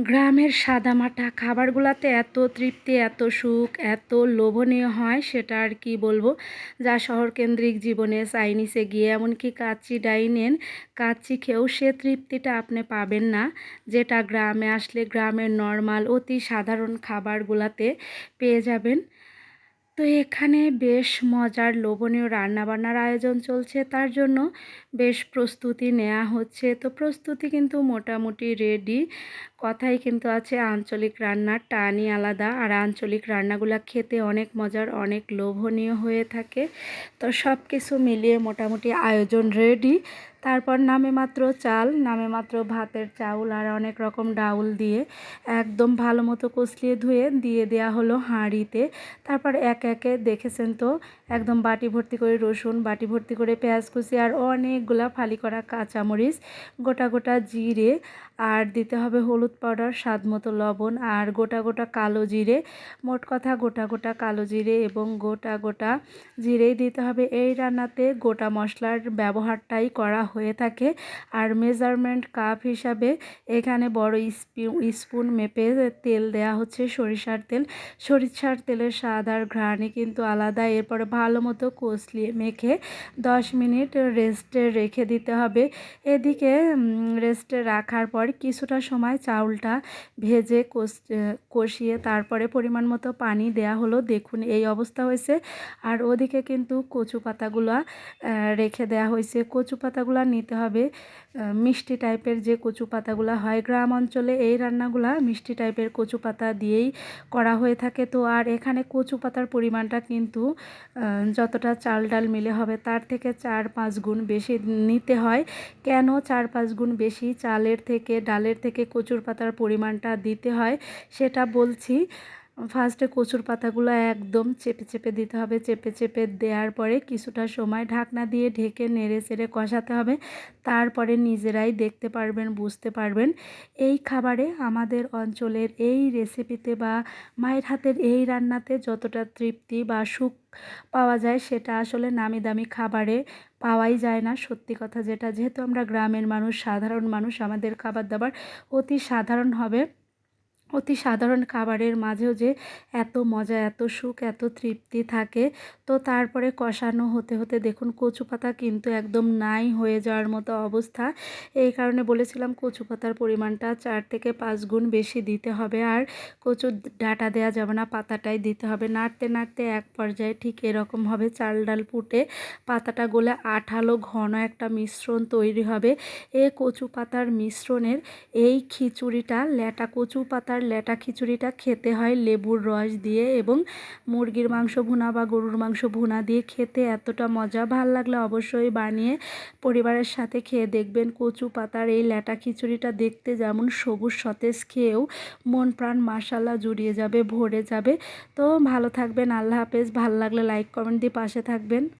গ্রামের সাদামাটা খাবারগুলোতে এত তৃপ্তি, এত সুখ, এত লোভনীয় হয় সেটা আর কি বলব? যা শহরকেন্দ্রিক জীবনে চাইনিসে গিয়ে এমনকি কাচ্চি ডাইনেন কাচ্চি খেয়েও সে তৃপ্তিটা আপনি পাবেন না। যেটা গ্রামে আসলে গ্রামের নর্মাল, অতি সাধারণ খাবারগুলাতে পেয়ে যাবেন। তো এখানে বেশ মজার, লোভনীয় রান্নাবান্নার আয়োজন চলছে তার জন্য। বেশ প্রস্তুতি নেওয়া হচ্ছে। তো প্রস্তুতি কিন্তু মোটামুটি রেডি কথাই কিন্তু আছে আঞ্চলিক রান্নার টানই আলাদা। আর আঞ্চলিক রান্নাগুলো খেতে অনেক মজার, অনেক লোভনীয় হয়ে থাকে। তো সব কিছু মিলিয়ে মোটামুটি আয়োজন রেডি তারপর নামে মাত্র চাল, নামে মাত্র ভাতের চাউল আর অনেক রকম ডাউল দিয়ে একদম ভালো মতো কষলিয়ে ধুয়ে দিয়ে দেয়া হলো হাঁড়িতে। তারপর এক একে দেখেছেন তো, একদম বাটি ভর্তি করে রসুন, বাটি ভর্তি করে পেঁয়াজ কুচি আর অনেকগুলা ফালি করা কাঁচামরিচ, গোটা গোটা জিরে, আর দিতে হবে হলুদ পাউডার, স্বাদ মতো লবণ, আর গোটা গোটা কালো জিরে, মোট কথা গোটা গোটা কালো জিরে এবং গোটা গোটা জিরেই দিতে হবে। এই রান্নাতে গোটা মশলার ব্যবহারটাই করা হয়ে থাকে। আর মেজারমেন্ট কাপ হিসাবে এখানে বড় স্পুন মেপে তেল দেয়া হচ্ছে সরিষার তেল। সরিষার তেলের স্বাদ আর ঘ্রাণই কিন্তু আলাদা। এরপরে ভালো মতো কষলিয়ে মেখে দশ মিনিট রেস্টে রেখে দিতে হবে। এদিকে রেস্টে রাখার পর কিছুটা সময় চাউলটা ভেজে কষিয়ে তারপরে পরিমাণ মতো পানি দেয়া হলো। দেখুন, এই অবস্থা হয়েছে। আর ওদিকে কিন্তু কচু পাতাগুলো রেখে দেয়া হয়েছে। কচু পাতাগুলো নিতে হবে। মিষ্টি টাইপের যে কচু পাতাগুলো হয় গ্রাম অঞ্চলে, এই রান্নাগুলা মিষ্টি টাইপের কচু পাতা দিয়েই করা হয়ে থাকে। তো আর এখানে কচু পাতার পরিমাণটা কিন্তু যতটা চাল ডাল মিলে হবে, তার থেকে চার পাঁচ গুণ বেশি নিতে হয়। কেন চার পাঁচ গুণ বেশি চালের থেকে, ডালের থেকে কচুর পাতার পরিমাণটা দিতে হয় সেটা বলছি। ফার্স্টে কচুর পাতাগুলো একদম চেপে চেপে দিতে হবে। চেপে চেপে দেওয়ার পরে কিছুটা সময় ঢাকনা দিয়ে ঢেকে নেড়ে চেড়ে কষাতে হবে। তারপরে নিজেরাই দেখতে পারবেন, বুঝতে পারবেন। এই খাবারে আমাদের অঞ্চলের এই রেসিপিতে বা মায়ের হাতের এই রান্নাতে যতটা তৃপ্তি বা সুখ পাওয়া যায় সেটা আসলে নামি দামি খাবারে পাওয়াই যায় না, সত্যি কথা যেটা। যেহেতু আমরা গ্রামের মানুষ, সাধারণ মানুষ, আমাদের খাবার দাবার অতি সাধারণ হবে। অতি সাধারণ খাবারের মাঝেও যে এত মজা, এত সুখ, এত তৃপ্তি থাকে, তো তারপরে কষানো হতে হতে দেখুন কচু পাতা কিন্তু একদম নাই হয়ে যাওয়ার মতো অবস্থা। এই কারণে বলেছিলাম কচু পাতার পরিমাণটা চার থেকে পাঁচ গুণ বেশি দিতে হবে আর কচু ডাটা দেওয়া যাবে না, পাতাটাই দিতে হবে। নাড়তে নাড়তে এক পর্যায়ে ঠিক এরকম হবে চাল ডাল ফুটে পাতাটা গলে আঠালো ঘন একটা মিশ্রণ তৈরি হবে। এ কচু পাতার মিশ্রণের এই খিচুড়িটা ল্যাটা কচু পাতার ল্যাটা খিচুড়িটা খেতে হয় লেবুর রস দিয়ে এবং মুরগির মাংস ভুনা বা গরুর মাংস ভুনা দিয়ে খেতে এতটা মজা। ভালো লাগলে অবশ্যই বানিয়ে পরিবারের সাথে খেয়ে দেখবেন কচু পাতার এই ল্যাটা খিচুড়িটা দেখতে যেমন সবুজ সতেজ, খেয়েও মন প্রাণ মাসালা জুড়িয়ে যাবে, ভরে যাবে। তো ভালো থাকবেন, আল্লাহ হাফেজ। ভালো লাগলে লাইক কমেন্ট দিয়ে পাশে থাকবেন।